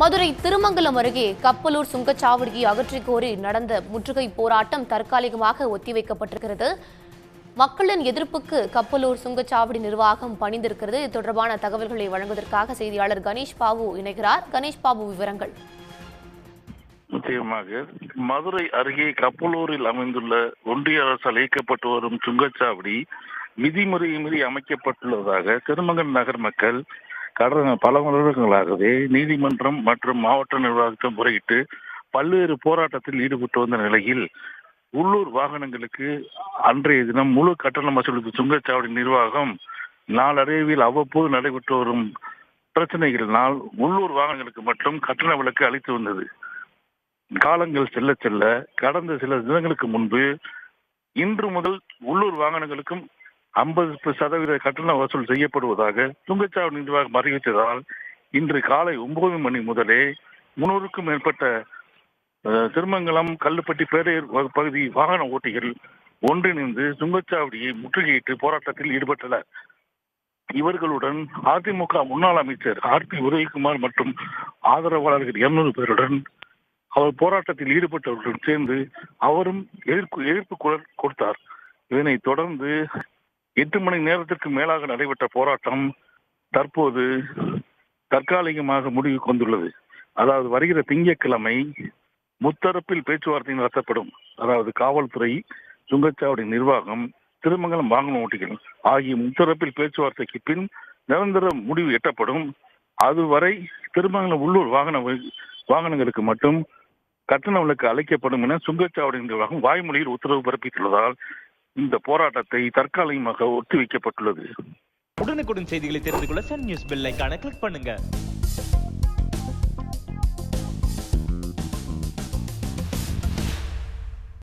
மதுரை திருமங்கலம் அருகே கப்பலூர் சுங்கச்சாவடியை அகற்றிக் கோரி நடந்த முற்றுகை போராட்டம் தற்காலிகமாக ஒத்திவைக்கப்பட்டிருக்கிறது. மக்களின் எதிர்ப்புக்கு கப்பலூர் சுங்கச்சாவடி நிர்வாகம் பணிந்திருக்கிறது. இது தொடர்பான தகவல்களை வழங்குவதற்காக செய்தியாளர் கணேஷ் பாபு இணைகிறார். கணேஷ் பாபு விவரங்கள். நிச்சயமாக மதுரை அருகே கப்பலூரில் அமைந்துள்ள ஒன்றிய அரசால் இயக்கப்பட்டு வரும் சுங்கச்சாவடி விதிமுறை மீறி அமைக்கப்பட்டுள்ளதாக திருமங்கல் நகர் மக்கள் கடந்த பல வருடங்களாகவே நீதிமன்றம் மற்றும் மாவட்ட நிர்வாகத்தை முறையிட்டு பல்வேறு போராட்டத்தில் ஈடுபட்டு வந்த நிலையில் உள்ளூர் வாகனங்களுக்கு அன்றைய தினம் முழு கட்டணம் வசூலிப்பு சுங்கச்சாவடி நிர்வாகம் நாளடைவில் அவ்வப்போது நடைபெற்று வரும் பிரச்சனைகளினால் உள்ளூர் வாகனங்களுக்கு மட்டும் கட்டண விலக்கு அளித்து வந்தது. காலங்கள் செல்ல செல்ல கடந்த சில தினங்களுக்கு முன்பு இன்று முதல் உள்ளூர் வாகனங்களுக்கும் ஐம்பது சதவீத கட்டண வசூல் செய்யப்படுவதாக சுங்கச்சாவடி நிர்வாகம் அறிவித்ததால் இன்று காலை ஒன்பது மணி முதலே முன்னூறுக்கும் மேற்பட்ட திருமங்கலம் கல்லுப்பட்டி பேரையூர் பகுதி வாகன ஓட்டிகள் ஒன்றிணைந்து சுங்கச்சாவடியை முற்றுகையிட்டு போராட்டத்தில் ஈடுபட்டனர். இவர்களுடன் அதிமுக முன்னாள் அமைச்சர் ஆர் பி உதயகுமார் மற்றும் ஆதரவாளர்கள் இருநூறு பேருடன் அவர் போராட்டத்தில் ஈடுபட்டவர்களுடன் சேர்ந்து அவரும் எதிர்ப்பு எதிர்ப்பு குரல் கொடுத்தார். இதனைத் தொடர்ந்து எட்டு மணி நேரத்திற்கு மேலாக நடைபெற்ற போராட்டம் தற்போது தற்காலிகமாக முடிவுக்கு வந்துள்ளது அதாவது வருகிற திங்கட்கிழமை முத்தரப்பில் பேச்சுவார்த்தை நடத்தப்படும். அதாவது காவல்துறை சுங்கச்சாவடி நிர்வாகம் திருமங்கலம் வாகன ஓட்டிகள் ஆகிய முத்தரப்பில் பேச்சுவார்த்தைக்கு பின் நிரந்தர முடிவு எட்டப்படும். அதுவரை திருமங்கலம் உள்ளூர் வாகன வாகனங்களுக்கு மட்டும் கட்டண விலக்கு அளிக்கப்படும் என சுங்கச்சாவடி நிர்வாகம் வாய்மொழியில் உத்தரவு பிறப்பித்துள்ளதால் இந்த போராட்டத்தை தற்காலிகமாக ஒத்திவைக்கப்பட்டுள்ளது. உடனுக்குடன் செய்திகளை தெரிந்து கொள்ள சன் நியூஸ் பெல் ஐக்கான கிளிக் பண்ணுங்க.